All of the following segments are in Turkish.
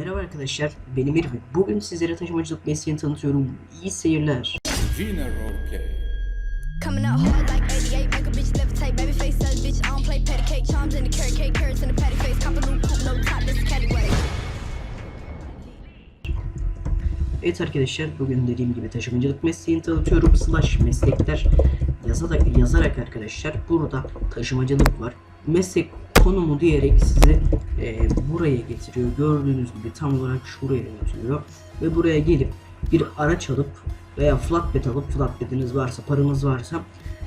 Merhaba arkadaşlar, benim Irvin. Bugün sizlere taşımacılık mesleğini tanıtıyorum. İyi seyirler. Gina Roleplay. Coming out hard like 88, make a bitch levitate, baby face that bitch. I don't play patty cake, charms in the carrot cake, carrots in the patty face, cop a new coupe, no top, this is caddy way. Evet arkadaşlar, bugün dediğim gibi taşımacılık mesleğini tanıtıyorum. Slash meslekler yazarak, yazarak arkadaşlar burada taşımacılık var. Meslek konumu diyerek sizi e, buraya getiriyor. Gördüğünüz gibi tam olarak şuraya getiriyor. Ve buraya gelip bir araç alıp veya flatbed alıp flatbediniz varsa, paranız varsa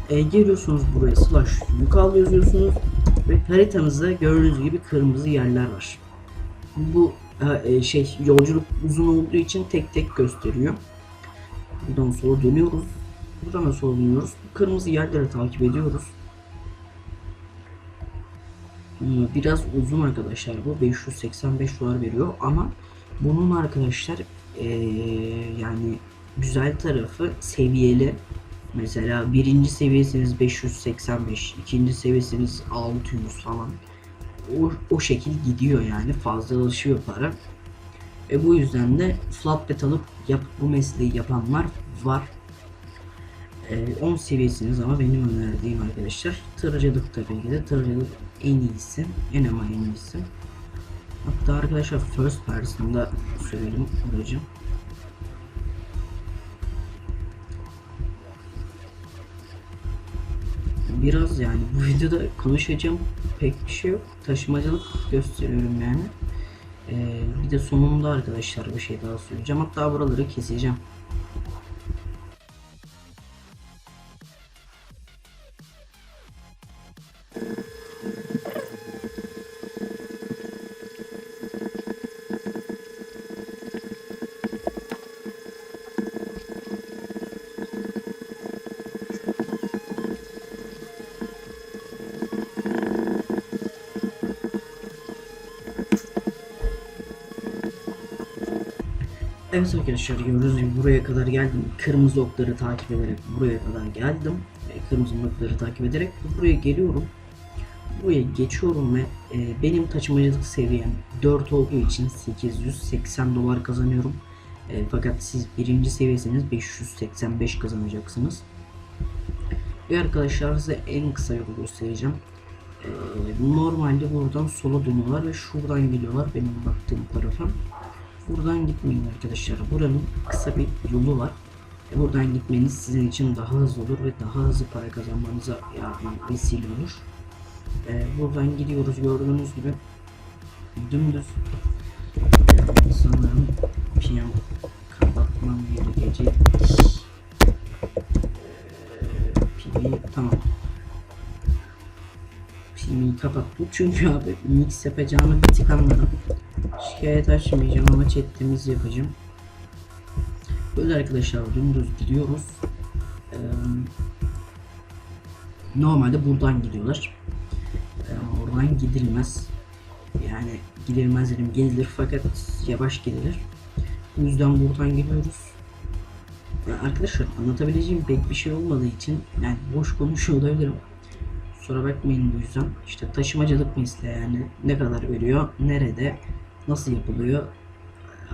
e, geliyorsunuz buraya slash yük al yazıyorsunuz ve haritanızda gördüğünüz gibi kırmızı yerler var. Bu e, şey yolculuk uzun olduğu için tek tek gösteriyor. Buradan sola dönüyoruz. Buradan da sola dönüyoruz. Kırmızı yerleri takip ediyoruz. Hmm, Biraz uzun arkadaşlar bu. 585 dolar veriyor. Ama bunun arkadaşlar e, yani güzel tarafı seviyeli. Mesela birinci seviyesiniz 585 ikinci seviyesiniz 600 falan. O, o şekil gidiyor yani. Fazlalaşıyor para. E bu yüzden de flatbed alıp yap, bu mesleği yapanlar var. E, 10 seviyesiniz ama benim önerdiğim arkadaşlar tırcılık tabii ki de tırcılık en iyisi en ama en iyisi. Hatta arkadaşlar first person'da söyleyelim aracı. Biraz yani bu videoda konuşacağım pek bir şey yok. Taşımacılık gösteriyorum yani. Ee, bir de sonunda arkadaşlar bir şey daha söyleyeceğim. Hatta buraları keseceğim. Evet arkadaşlar gördüğünüz gibi buraya kadar geldim. Kırmızı okları takip ederek buraya kadar geldim. Kırmızı okları takip ederek buraya geliyorum. Buraya geçiyorum ve e, benim taşımacılık seviyem 4 olduğu için 880 dolar kazanıyorum. E, fakat siz birinci seviyesiniz 585 kazanacaksınız. Ve arkadaşlar size en kısa yolu göstereceğim. E, normalde buradan sola dönüyorlar ve şuradan geliyorlar benim baktığım tarafa. Buradan gitmeyin arkadaşlar. Buranın kısa bir yolu var. E, Buradan gitmeniz sizin için daha hızlı olur ve daha hızlı para kazanmanıza yardım vesile olur. E, buradan gidiyoruz gördüğünüz gibi. Dümdüz. Sanırım PM kapatmam gerekecek. PM'i tamam. PM'i kapattım çünkü abi mix yapacağımı bir tık anladım. Şikayet açmayacağım ama chat temiz yapacağım. Böyle arkadaşlar dümdüz gidiyoruz. Ee, normalde buradan gidiyorlar. Ee, buradan gidilmez. Yani gidilmez dedim gelir fakat yavaş gelir. Bu yüzden buradan gidiyoruz. Ya arkadaşlar anlatabileceğim pek bir şey olmadığı için yani boş konuşuyor olabilirim. Kusura bakmayın bu yüzden. İşte taşımacılık mesleği yani ne kadar veriyor, nerede, nasıl yapılıyor,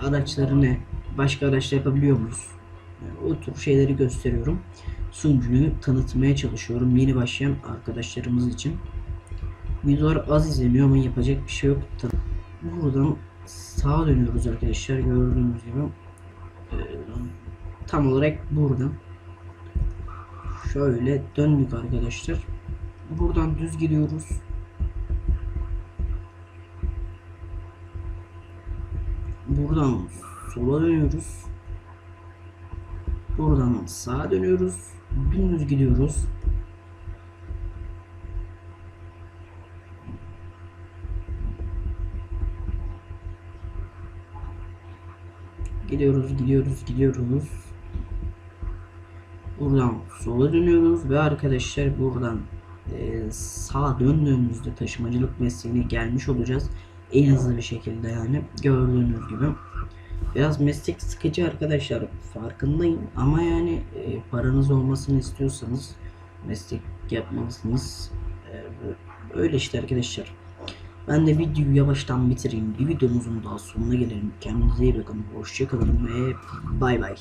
araçları ne, başka araçla yapabiliyor muyuz? Yani o tür şeyleri gösteriyorum. Sunucuyu tanıtmaya çalışıyorum yeni başlayan arkadaşlarımız için. Videolar az izleniyor ama yapacak bir şey yok. Buradan sağa dönüyoruz arkadaşlar gördüğünüz gibi. Ee, tam olarak buradan. Şöyle döndük arkadaşlar. Buradan düz gidiyoruz. Buradan sola dönüyoruz. Buradan sağa dönüyoruz. Dümdüz gidiyoruz. Gidiyoruz, gidiyoruz, gidiyoruz. Buradan sola dönüyoruz ve arkadaşlar buradan e, sağa döndüğümüzde taşımacılık mesleğine gelmiş olacağız. En hızlı bir şekilde yani gördüğünüz gibi. Biraz meslek sıkıcı arkadaşlar farkındayım ama yani e, paranız olmasını istiyorsanız meslek yapmalısınız. E, öyle işte arkadaşlar. Ben de videoyu yavaştan bitireyim. Bir videomuzun daha sonuna gelelim. Kendinize iyi bakın. Hoşçakalın ve bay bay.